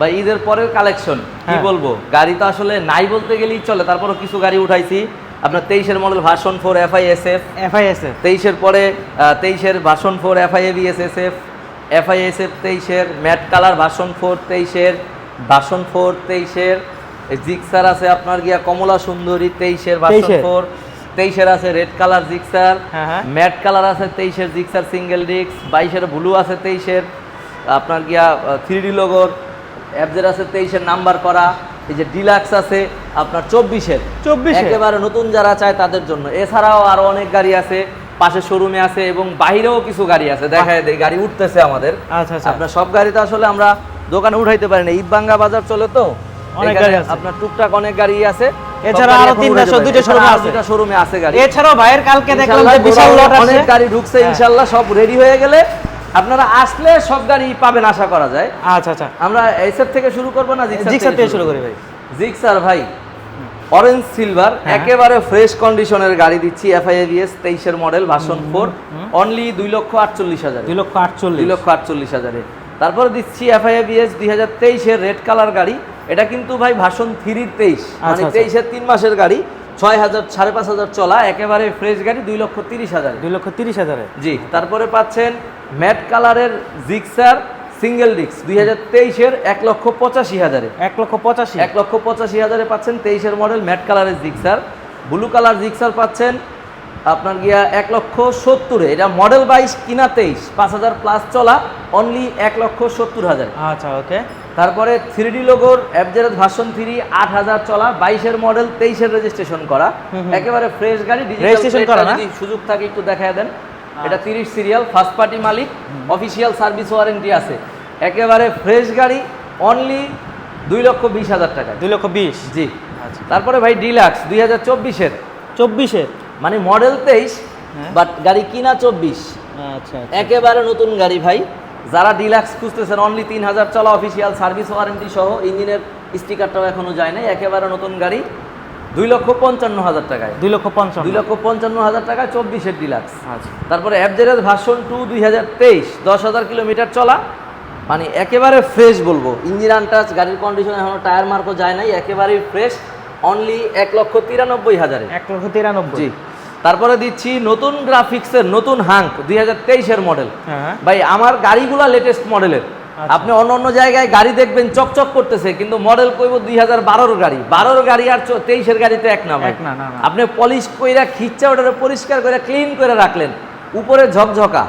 বা ঈদের পরের কালেকশন কি হ্যাঁ। বলব? গাড়ি তো আসলে নাই বলতে গেলেই চলে। তারপরও কিছু গাড়ি উঠাইছি। আপনার তেইশের model version four FI S F FISF তেইশের পরে তেইশের version four FI S S F FI S F তেইশের ম্যাট কালার ভার্সন ফোর তেইশের ভার্সন ফোর তেইশের। জিক্সার আছে আপনার গিয়া কমলা সুন্দরী তেইশের ভার্সন ফোর তেইশের আছে red colour Gixxer. Matte colour আছে তেইশের জিক্সার সিঙ্গেল ডিস্ক বাইশের ব্লু আছে তেইশের। আপনার গিয়া থ্রি ডি লোগোর অ্যাপজের আছে তেইশের নাম্বার করা এই যে ডিলাক্স আছে আপনার চব্বিশের। 24 এর? একেবারে নতুন যারা চায় তাদের জন্য। এছাড়াও আরও অনেক গাড়ি আছে পাশে শোরুমে আছে এবং বাইরেও কিছু গাড়ি আছে। দেখায় দেয় গাড়ি উঠতেছে আমাদের। আচ্ছা আচ্ছা। আপনার সব গাড়ি তো আসলে আমরা দোকানে উঠাইতে পারি না। ঈদবাঙ্গা বাজার চলে তো? অনেক গাড়ি আছে। আপনার টুকটাক অনেক গাড়ি আছে। এছাড়া আরও তিনটা, দুইটা showroom আছে। শোরুমে আছে গাড়ি। এছাড়াও ভাইয়ের কালকে দেখলাম যে বিশাল লট আছে। অনেক গাড়ি ঢুকছে হ্যাঁ। ইনশাল্লাহ সব রেডি হয়ে গেলে আপনারা আসলে সব গাড়ি পাবেন আশা করা যায়। আচ্ছা আচ্ছা। আমরা এসএফ থেকে শুরু করব না জিক্সার থেকে শুরু করি ভাই। জিক্সার ভাই অরেঞ্জ সিলভার হ্যাঁ। একেবারে ফ্রেশ কন্ডিশনের গাড়ি দিচ্ছি এফআইএবিএস তেইশের মডেল ভাষণ ফোর অনলি দুই লক্ষ আটচল্লিশ হাজার। দুই লক্ষ দুই আটচল্লিশ লক্ষ আটচল্লিশ হাজারে। তারপরে দিচ্ছি এফআইএবিএস দুই হাজার তেইশের রেড কালার গাড়ি। এটা কিন্তু ভাই ভার্সন থ্রির তেইশ মানে আচ্ছা, আচ্ছা। তেইশের তিন মাসের গাড়ি। ছয় হাজার সাড়ে পাঁচ হাজার চলা একেবারে ফ্রেশ গাড়ি দুই লক্ষ তিরিশ হাজার। দুই লক্ষ তিরিশ হাজারে। জি তারপরে পাচ্ছেন ম্যাট কালারের জিক্সার সিঙ্গেল ডিস্ক দুই হাজার তেইশের এক লক্ষ পঁচাশি হাজারে। এক লক্ষ পঁচাশি। এক লক্ষ পঁচাশি হাজারে পাচ্ছেন তেইশের মডেল ম্যাট কালারের জিক্সার ব্লু কালার জিক্সার পাচ্ছেন আপনার গিয়া এক লক্ষ সত্তরে। এটা মডেল বাইশ কিনা তেইশ পাঁচ হাজার প্লাস চলা অনলি এক লক্ষ সত্তর হাজার। আচ্ছা ওকে তারপরে থ্রি ডি লোগোর অ্যাপজেরের ভার্সন থ্রি আট হাজার চলা বাইশের মডেল তেইশের রেজিস্ট্রেশন করা। একেবারে ফ্রেশ গাড়ি রেজিস্ট্রেশন করা না? যদি সুযোগ থাকে একটু দেখায় দেন। এটা তিরিশ সিরিয়াল ফার্স্ট পার্টি মালিক অফিসিয়াল সার্ভিস ওয়ারেন্টি আছে। একেবারে ফ্রেশ গাড়ি অনলি দুই লক্ষ বিশ হাজার টাকা। দুই লক্ষ বিশ? জি। আচ্ছা। তারপরে ভাই ডিলাক্স দুই হাজার চব্বিশের। চব্বিশের? মানে মডেল তেইশ হ্যাঁ। বাট গাড়ি কিনা চব্বিশ। আচ্ছা। একেবারে নতুন গাড়ি ভাই। যারা ডিলাক্স খুঁজতেছেন অনলি তিন হাজার চলা অফিসিয়াল সার্ভিস ওয়ারেন্টি সহ ইঞ্জিনের স্টিকারটাও এখনও যায় নাই একেবারে নতুন গাড়ি দুই লক্ষ পঞ্চান্ন হাজার টাকায়। দুই লক্ষ পঞ্চান্ন। দুই লক্ষ পঞ্চান্ন হাজার টাকায় চব্বিশের ডিলাক্স। আচ্ছা। তারপরে অ্যাপজেরের ভার্সন টু দুই হাজার তেইশ দশ হাজার কিলোমিটার চলা মানে একেবারে ফ্রেশ বলব। ইঞ্জিন আনটাচ গাড়ির কন্ডিশন এখনও টায়ার মার্কও যায় নাই একেবারেই ফ্রেশ অনলি এক লক্ষ তিরানব্বই হাজারে। এক লক্ষ তিরানব্বই। তারপরে দিচ্ছি নতুন গ্রাফিক্সের নতুন হাঙ্ক দুই হাজার তেইশের মডেল হ্যাঁ। ভাই আমার গাড়িগুলা লেটেস্ট মডেলের আচ্ছা। আপনি অন্য অন্য জায়গায় গাড়ি দেখবেন চকচক করতেছে কিন্তু মডেল কইব দুই হাজার বারোর গাড়ি। বারোর গাড়ি আর তেইশের গাড়িতে এক না ভাই। আপনি পলিশ কইরা খিচ্চা ওটারে পরিষ্কার করে ক্লিন করে রাখলেন। উপরে ঝকঝকা।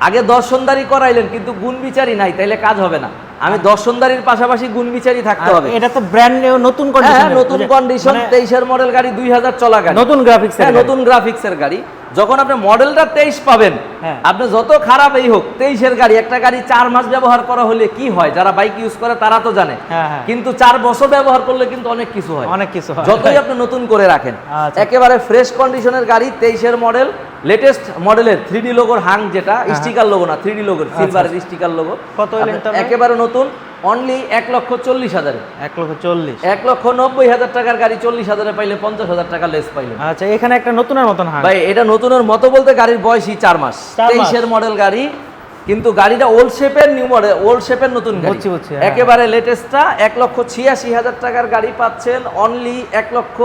আগে দর্শনদারি করাইলেন কিন্তু গুণ বিচারি নাই তাইলে কাজ হবে না। আমি দর্শনদারির পাশাপাশি গুণ বিচারই থাকতে হবে। এটা তো ব্র্যান্ড নিউ নতুন হ্যাঁ কন্ডিশন নতুন কন্ডিশন তেইশের মডেল গাড়ি দুই হাজার চলা গাড়ি। নতুন গ্রাফিক্স হ্যাঁ নতুন গ্রাফিক্সের গাড়ি। যখন আপনি মডেলটা তেইশ পাবেন হ্যাঁ। আপনি যত খারাপ এই হোক তেইশের গাড়ি একটা গাড়ি চার মাস ব্যবহার করা হলে কি হয় যারা বাইক ইউজ করে তারা তো জানে হ্যাঁ, হ্যাঁ। কিন্তু চার বছর ব্যবহার করলে কিন্তু অনেক কিছু হয় অনেক কিছু হয়। যতই আপনি নতুন করে রাখেন আচ্ছা। একেবারে ফ্রেশ কন্ডিশনের গাড়ি তেইশের মডেল লেটেস্ট মডেলের থ্রি ডি লোগোর হাং যেটা স্টিকার লোগো না থ্রি ডি লোগোর সিলভারের স্টিকার লোগো? একেবারে নতুন অনলি এক লক্ষ চল্লিশ হাজারে। এক লক্ষ চল্লিশ। এক লক্ষ নব্বই হাজার টাকার গাড়ি চল্লিশ হাজারে পাইলে পঞ্চাশ হাজার টাকা লেস পাইলে। আচ্ছা এখানে একটা নতুনের মতন ভাই এটা নতুনের মতো বলতে গাড়ির বয়সই চার মাস। তেইশের মডেল গাড়ি কিন্তু গাড়িটা ওল্ড শেপের নিউ মডেল ওল্ড শেপের নতুন গাড়ি। হ্যাঁ। একেবারে লেটেস্টটা এক লক্ষ ছিয়াশি হাজার টাকার গাড়ি পাচ্ছেন অনলি এক লক্ষ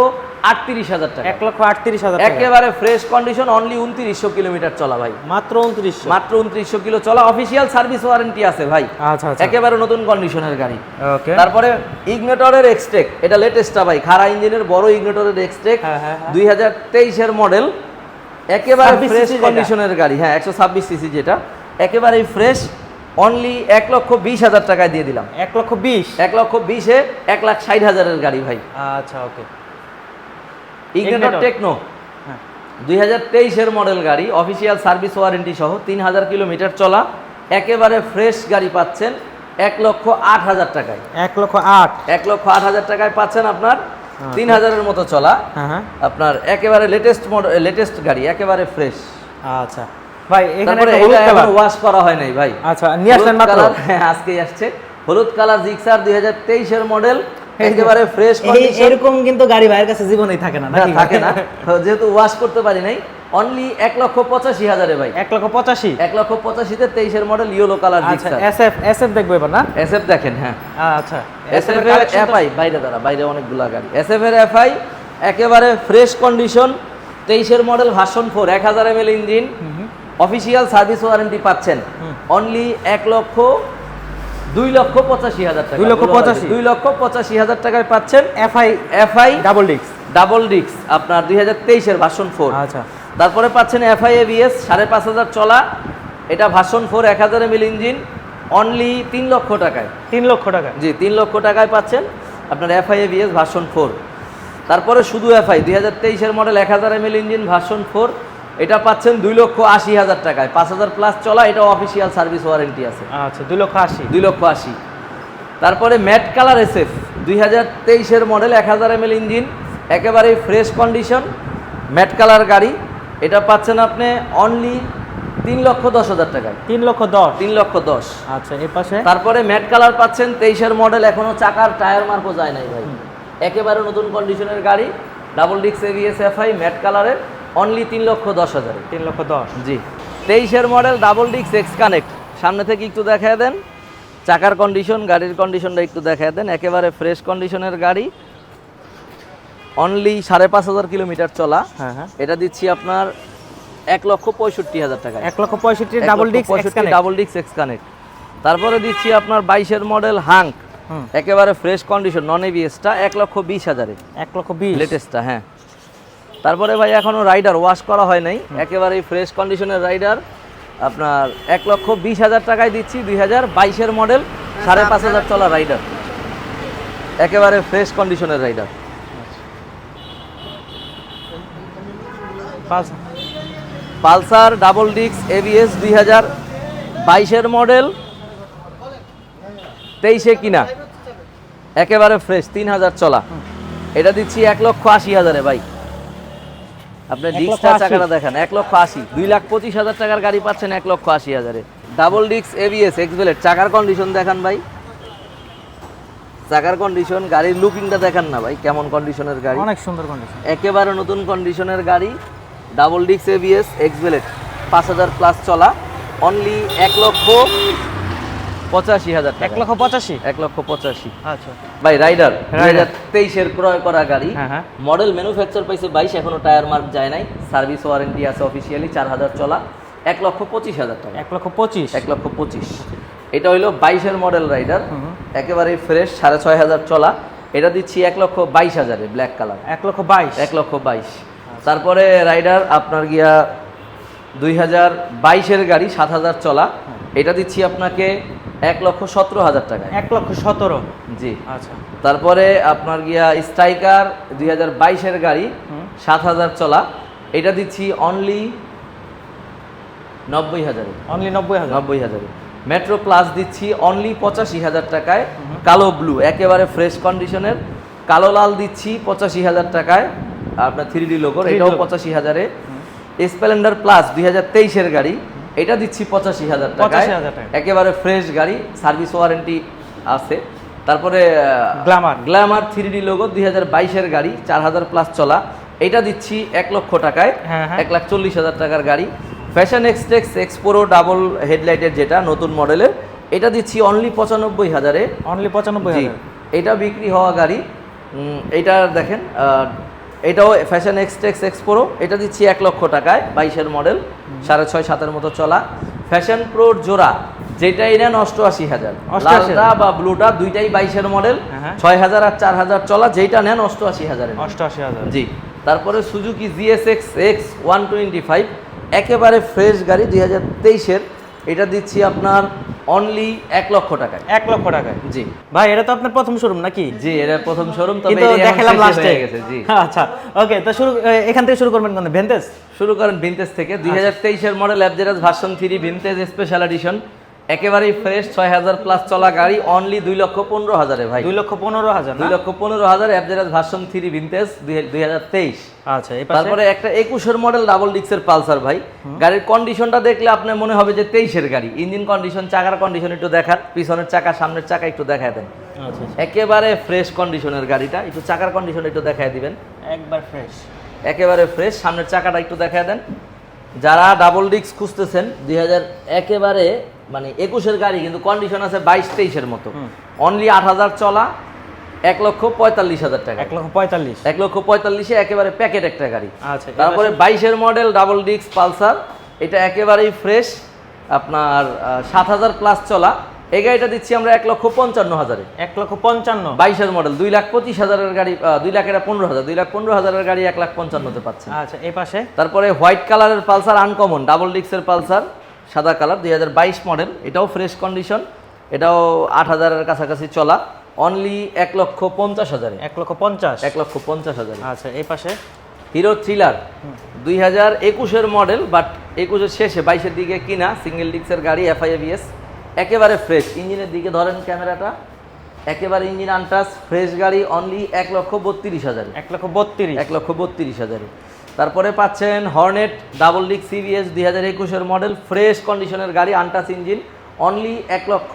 আটত্রিশ হাজার টাকা। এক লক্ষ আটত্রিশ হাজার টাকা। একেবারে ফ্রেশ কন্ডিশন অনলি উনত্রিশশো কিলোমিটার চলা ভাই। মাত্র উনত্রিশশো। মাত্র উনত্রিশশো কিলো চলা অফিসিয়াল সার্ভিস ওয়ারেন্টি আছে ভাই। আচ্ছা আচ্ছা। একেবারে নতুন কন্ডিশনের গাড়ি। ওকে তারপরে ইগনেটরের এক্সটেক এটা লেটেস্টটা ভাই খারা ইঞ্জিনের বড় ইগনেটরের এক্সটেক হ্যাঁ, হ্যাঁ। দুই হাজার তেইশের মডেল একেবারে ফ্রেশ কন্ডিশনের গাড়ি হ্যাঁ একশো ছাব্বিশ সিসি যেটা। একেবারেই ফ্রেশ অনলি এক লক্ষ বিশ হাজার টাকায় দিয়ে দিলাম। এক লক্ষ বিশ? এক লক্ষ বিশে এক লাখ ষাট হাজারের গাড়ি ভাই। আচ্ছা ওকে ইগনেটর টেকনো দুই হাজার তেইশের মডেল গাড়ি অফিসিয়াল সার্ভিস ওয়ারেন্টি সহ তিন হাজার কিলোমিটার চলা একেবারে ফ্রেশ গাড়ি পাচ্ছেন এক লক্ষ আট হাজার টাকায়। এক লক্ষ আট? এক লক্ষ আট হাজার টাকায় পাচ্ছেন আপনার তিন হাজারের মতো চলা। হ্যাঁ হ্যাঁ। আপনার একেবারে লেটেস্ট মডেল লেটেস্ট গাড়ি একেবারে ফ্রেশ আচ্ছা। ভাই এখানে হলুদ কালার ওয়াশ করা হয় নাই ভাই। আচ্ছা নিয়ে আসলেন মাত্র। হ্যাঁ আজকেই আসছে। হলুদ কালার জিক্সার মডেল একেবারে ফ্রেশ এরকম কিন্তু গাড়ি ভাইয়ের কাছে জীবনেই থাকে না থাকে না। যেহেতু ওয়াশ করতে পারি নাই অনলি এক লক্ষ পঁচাশি হাজারে ভাই। এক লক্ষ পঁচাশি? এক লক্ষ পঁচাশিতে তেইশের মডেল ইয়েলো কালার আচ্ছা এস এফ এস এফ দেখব এবার না? এসএফ দেখেন হ্যাঁ। আচ্ছা। এসএফ এর এফআই বাইরে দাঁড়া বাইরে অনেকগুলো গাড়ি। এসএফ এর এফআই একেবারে ফ্রেশ কন্ডিশন তেইশের মডেল ভার্সন ফোর এক হাজার M engine. Official service warranty পাচ্ছেন। অনলি এক লক্ষ দুই লক্ষ পঁচাশি হাজার টাকা। দুই লক্ষ পঁচাশি? দুই লক্ষ পঁচাশি হাজার টাকায় পাচ্ছেন FI FI double discs double discs আপনার দুই হাজার তেইশের ভার্সন ফোর আচ্ছা। তারপরে পাচ্ছেন এফআই এবিএস সাড়ে পাঁচ হাজার চলা। এটা ভার্সন ফোর এক হাজার এম ইঞ্জিন অনলি তিন লক্ষ টাকায়। তিন লক্ষ টাকা জি তিন লক্ষ টাকায় পাচ্ছেন আপনার এফআই এবিএস ভার্সন ফোর তারপরে শুধু এফআই দুই হাজার তেইশের মডেল এক হাজার এম ইঞ্জিন ভার্সন ফোর এটা পাচ্ছেন দুই লক্ষ আশি হাজার টাকায়। পাঁচ হাজার প্লাস চলা এটা অফিসিয়াল সার্ভিস ওয়ারেন্টি আছে। আচ্ছা দুই লক্ষ আশি। দুই লক্ষ আশি। তারপরে ম্যাট কালার এসএফ দুই হাজার তেইশের মডেল এক হাজার এম ইঞ্জিন একেবারেই ফ্রেশ কন্ডিশন ম্যাট কালার গাড়ি। এটা পাচ্ছেন আপনি অনলি তিন লক্ষ দশ হাজার টাকায়। তিন লক্ষ দশ। তিন লক্ষ দশ। আচ্ছা এই পাশে? তারপরে ম্যাট কালার পাচ্ছেন তেইশের মডেল এখনও চাকার টায়ার মার্কও যায় নাই ভাই। একেবারে নতুন কন্ডিশনের গাড়ি ডাবল ডিক্স এভিএস এফআই ম্যাট কালারের অনলি তিন লক্ষ দশ হাজারে। তিন লক্ষ দশ। জি। তেইশের মডেল ডাবল ডিক্স এক্স কানেক্ট সামনে থেকে একটু দেখায় দেন। চাকার কন্ডিশন গাড়ির কন্ডিশনটা একটু দেখায় দেন। একেবারে ফ্রেশ কন্ডিশনের গাড়ি। অনলি সাড়ে পাঁচ হাজার কিলোমিটার চলা। হ্যাঁ হ্যাঁ। এটা দিচ্ছি আপনার এক লক্ষ পঁয়ষট্টি হাজার টাকা। এক লক্ষ পঁয়ষট্টি ডাবল ডিক্স ডাবল ডিক্স এক্স কানেক্ট তারপরে দিচ্ছি আপনার বাইশের মডেল হাঙ্ক একেবারে ফ্রেশ কন্ডিশন নন এবিএসটা এক লক্ষ বিশ হাজারে এক লক্ষ বিশ। লেটেস্টটা হ্যাঁ। তারপরে ভাই এখনও রাইডার ওয়াশ করা হয় নাই। একেবারে ফ্রেশ কন্ডিশনের রাইডার আপনার এক লক্ষ বিশ হাজার টাকায় দিচ্ছি দুই হাজার বাইশের মডেল সাড়ে পাঁচ হাজার চলা রাইডার একেবারে ফ্রেশ কন্ডিশনের রাইডার পালসার। ডাবল ডিক্স এবিএস দুই হাজার বাইশের মডেল তেইশে কিনা। একেবারে ফ্রেশ তিন হাজার চলা। এটা দিচ্ছি এক লক্ষ আশি হাজারে ভাই। আপনি এক লক্ষ ডিক্সটা আশি? চাকাটা দেখেন এক লক্ষ আশি। দুই লাখ পঁচিশ হাজার টাকার গাড়ি পাচ্ছেন এক লক্ষ আশি হাজারে। ডাবল ডিক্স এবিএস এক্সবেলেট চাকার কন্ডিশন দেখান ভাই। চাকার কন্ডিশন গাড়ির লুকিংটা দেখান না ভাই কেমন কন্ডিশনের গাড়ি। অনেক সুন্দর কন্ডিশন একেবারে নতুন কন্ডিশনের গাড়ি ডাবল ডিক্স এবিএস এক্সবেলেট পাঁচ হাজার প্লাস চলা। অনলি এক লক্ষ পঁচাশি হাজার এক লক্ষ পঁচাশি? এক লক্ষ পঁচাশি। আচ্ছা। ভাই রাইডার। হাজার তেইশের ক্রয় করা গাড়ি। হ্যাঁ, হ্যাঁ। মডেল ম্যানুফ্যাকচার পাইছে বাইশ এখনও টায়ার মার্ক যায় নাই। সার্ভিস ওয়ারেন্টি আছে অফিসিয়ালি চার হাজার চলা। এক লক্ষ পঁচিশ হাজার টাকা। এক লক্ষ পঁচিশ? এক লক্ষ পঁচিশ। এটা হইল বাইশের মডেল রাইডার। একেবারে ফ্রেশ সাড়ে ছয় হাজার চলা। এটা দিচ্ছি এক লক্ষ বাইশ হাজারে ব্ল্যাক কালার। এক লক্ষ বাইশ? এক লক্ষ বাইশ। তারপরে রাইডার আপনার গিয়া দুই হাজার বাইশের গাড়ি সাত হাজার চলা। এটা দিচ্ছি আপনাকে এক লক্ষ সতেরো হাজার টাকা এক লক্ষ সতেরো? জি। আচ্ছা। তারপরে আপনার গিয়া স্ট্রাইকার দুই হাজার বাইশের গাড়ি সাত হাজার চলা। এটা দিচ্ছি অনলি নব্বই হাজারে। অনলি নব্বই হাজার? নব্বই হাজারে। মেট্রো প্লাস দিচ্ছি অনলি পঁচাশি হাজার টাকায়। কালো ব্লু একেবারে ফ্রেশ কন্ডিশনের কালো লাল দিচ্ছি পঁচাশি হাজার টাকায়। আপনার থ্রি ডি 3D এটাও পঁচাশি হাজারে। স্প্লেন্ডার প্লাস দুই হাজার তেইশের গাড়ি। এটা দিচ্ছি পঁচাশি হাজার টাকায়। 85,000 টাকা। একেবারে ফ্রেশ গাড়ি সার্ভিস ওয়ারেন্টি আছে। তারপরে Glamour Glamour three D logo দুই হাজার বাইশের গাড়ি চার হাজার প্লাস চলা। এটা দিচ্ছি এক লক্ষ টাকায়। হ্যাঁ, হ্যাঁ। এক লাখ চল্লিশ হাজার টাকার গাড়ি। ফ্যাশন এক্সটেক্স এক্সপোরো ডাবল হেডলাইটের যেটা নতুন মডেলের। এটা দিচ্ছি অনলি পঁচানব্বই হাজারে। অনলি পঁচানব্বই এটা বিক্রি হওয়া গাড়ি। এটা দেখেন এটাও ফ্যাশন এক্সটেক্স এক্সপোরো এটা দিচ্ছি এক লক্ষ টাকায় বাইশের মডেল সাড়ে ছয় সাতের মতো চলা। ফ্যাশন প্রোর জোড়া যেটাই নেন অষ্টআশি হাজার। 88,000 লালটা বা ব্লুটা দুইটাই বাইশের মডেল হ্যাঁ, হ্যাঁ। ছয় হাজার আর চার হাজার চলা যেটা নেন অষ্টআশি হাজারের। অষ্টআশি হাজার। জি। তারপরে Suzuki GSX X one twenty five একেবারে ফ্রেশ গাড়ি দুই হাজার তেইশের। এটা দিচ্ছি আপনার অনলি এক লক্ষ টাকায়। এক লক্ষ টাকায়? জি। ভাই এটা তো আপনার প্রথম শোরুম নাকি? জি এটা প্রথম শোরুম তবে কিন্তু দেখালাম লাস্টে হয়ে গেছে জি। আচ্ছা ওকে তো শুরু এখান থেকে শুরু করবেন কোন ভিনটেজ শুরু করেন ভিনতেজ থেকে। দুই হাজার তেইশের model অ্যাবজেরাস version three vintage special edition একেবারেই ফ্রেশ ছয় হাজার প্লাস চলা গাড়ি অনলি দুই লক্ষ পনেরো হাজারে ভাই। দুই লক্ষ পনেরো হাজার দুই লক্ষ পনেরো হাজার অ্যাবজেরাস ভার্সন থ্রি ভিনতেজ দুই হাজার তেইশ। আচ্ছা তারপরে একটা একুশের মডেল ডাবল ডিক্সের পালসার ভাই। গাড়ির কন্ডিশনটা দেখলে আপনার মনে হবে যে তেইশের গাড়ি। ইঞ্জিন কন্ডিশন চাকার কন্ডিশন একটু দেখান। পিছনের চাকা সামনের চাকা একটু দেখায় দেন। আচ্ছা একেবারে ফ্রেশ কন্ডিশনের গাড়িটা। একটু চাকার কন্ডিশন একটু দেখায় দিবেন। একবার ফ্রেশ একেবারে ফ্রেশ সামনের চাকাটা একটু দেখা দেন। যারা ডাবল ডিস্ক খুঁজতেছেন দুই হাজার একেবারে মানে একুশের গাড়ি কিন্তু কন্ডিশন আছে বাইশ তেইশের মতো। অনলি আট হাজার চলা এক লক্ষ পঁয়তাল্লিশ হাজার টাকা। এক লক্ষ পঁয়তাল্লিশ। এক লক্ষ পঁয়তাল্লিশে একেবারে প্যাকেট একটা গাড়ি। আচ্ছা তারপরে বাইশের মডেল ডাবল ডিস্ক পালসার এটা একেবারেই ফ্রেশ আপনার সাত হাজার প্লাস চলা। এই গাড়িটা দিচ্ছি আমরা এক লক্ষ পঞ্চান্ন হাজারে। এক লক্ষ পঞ্চান্ন। বাইশের মডেল দুই লাখ পঁচিশ হাজারের গাড়ি দুই লাখ এটা পনেরো হাজার দুই লাখ পনেরো হাজারের গাড়ি এক লাখ পঞ্চান্নতে পাচ্ছে আচ্ছা এই পাশে? তারপরে হোয়াইট কালারের পালসার আনকমন ডাবল ডিস্কের পালসার। সাদা কালার দুই হাজার বাইশ মডেল। এটাও ফ্রেশ কন্ডিশন এটাও আট হাজারের কাছাকাছি চলা। অনলি এক লক্ষ পঞ্চাশ হাজারে। এক লক্ষ পঞ্চাশ। এক লক্ষ পঞ্চাশ হাজারে। আচ্ছা এই পাশে? হিরো থ্রিলার দুই হাজার একুশের মডেল বাট একুশের শেষে বাইশের দিকে কিনা সিঙ্গেল ডিক্সের গাড়ি এফআইএবিএস একেবারে ফ্রেশ ইঞ্জিনের দিকে ধরেন ক্যামেরাটা একেবারে ইঞ্জিন আনটাস ফ্রেশ গাড়ি অনলি এক লক্ষ বত্রিশ হাজারে। এক লক্ষ বত্রিশ। এক লক্ষ বত্রিশ হাজারে। তারপরে পাচ্ছেন হর্নেট ডাবল ডিক সিবিএস দুই হাজার একুশের মডেল ফ্রেশ কন্ডিশনের গাড়ি আনটাস ইঞ্জিন অনলি এক লক্ষ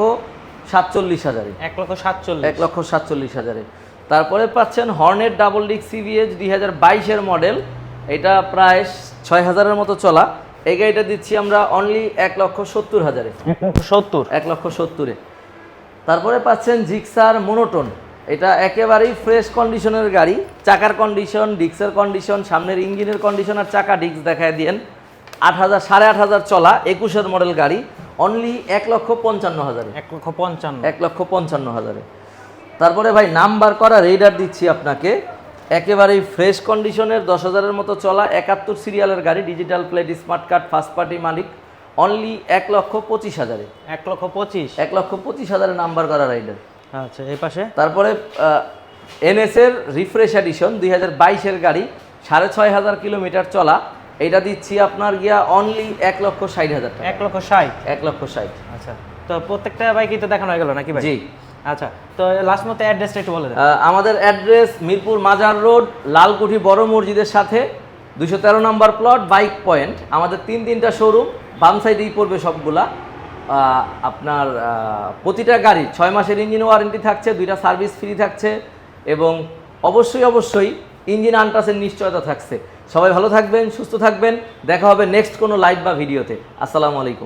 সাতচল্লিশ হাজারে। এক লক্ষ সাতচল্লিশ। এক লক্ষ সাতচল্লিশ হাজারে। তারপরে পাচ্ছেন হর্নেট ডাবল ডিক সিবিএস দুই হাজার বাইশের মডেল এটা প্রায় ছয় হাজারের মতো চলা। এই গাড়িটা দিচ্ছি আমরা অনলি এক লক্ষ সত্তর হাজারে। এক লক্ষ সত্তর। এক লক্ষ সত্তরে। তারপরে পাচ্ছেন জিক্সার মোনোটোন এটা একেবারেই ফ্রেশ কন্ডিশনের গাড়ি। চাকার কন্ডিশন ডিক্সের কন্ডিশন সামনের ইঞ্জিনের কন্ডিশন আর চাকা ডিক্স দেখায় দিয়েন। আট হাজার সাড়ে আট হাজার চলা একুশের মডেল গাড়ি। অনলি এক লক্ষ পঞ্চান্ন হাজারে। এক লক্ষ পঞ্চান্ন। এক লক্ষ পঞ্চান্ন হাজারে। তারপরে ভাই নাম্বার করা রেডার দিচ্ছি আপনাকে। একেবারেই ফ্রেশ কন্ডিশনের দশ হাজারের মতো চলা একাত্তর সিরিয়ালের গাড়ি digital plate smart card first party মালিক। অনলি এক লক্ষ পঁচিশ হাজারে। এক লক্ষ পঁচিশ। এক লক্ষ পঁচিশ হাজারে নাম্বার করা রাইডার আচ্ছা এই পাশে? তারপরে এনএসের রিফ্রেশ এডিশন দুই হাজার বাইশের গাড়ি সাড়ে ছয় হাজার কিলোমিটার চলা। এটা দিচ্ছি আপনার গিয়া অনলি এক লক্ষ ষাট হাজার টাকা। এক লক্ষ ষাট? এক লক্ষ ষাট। আচ্ছা তো প্রত্যেকটা বাইকই তো দেখানো হয়ে গেল নাকি ভাই? জি। আচ্ছা তো লাস্ট মতো অ্যাড্রেসটা একটু বলে দেন। আমাদের অ্যাড্রেস মিরপুর মাজার রোড লালকুঠি বড় মসজিদের সাথে দুশো তেরো নম্বর প্লট বাইক পয়েন্ট আমাদের তিন তিনটা শোরুম বাম সাইডেই পড়বে সবগুলা। আপনার প্রতিটা গাড়ি ছয় মাসের ইঞ্জিন ওয়ারেন্টি থাকছে, দুইটা সার্ভিস ফ্রি থাকছে এবং অবশ্যই অবশ্যই ইঞ্জিন আনটাসের নিশ্চয়তা থাকছে। সবাই ভালো থাকবেন, সুস্থ থাকবেন। দেখা হবে নেক্সট কোনো লাইভ বা ভিডিওতে। আসসালামু আলাইকুম।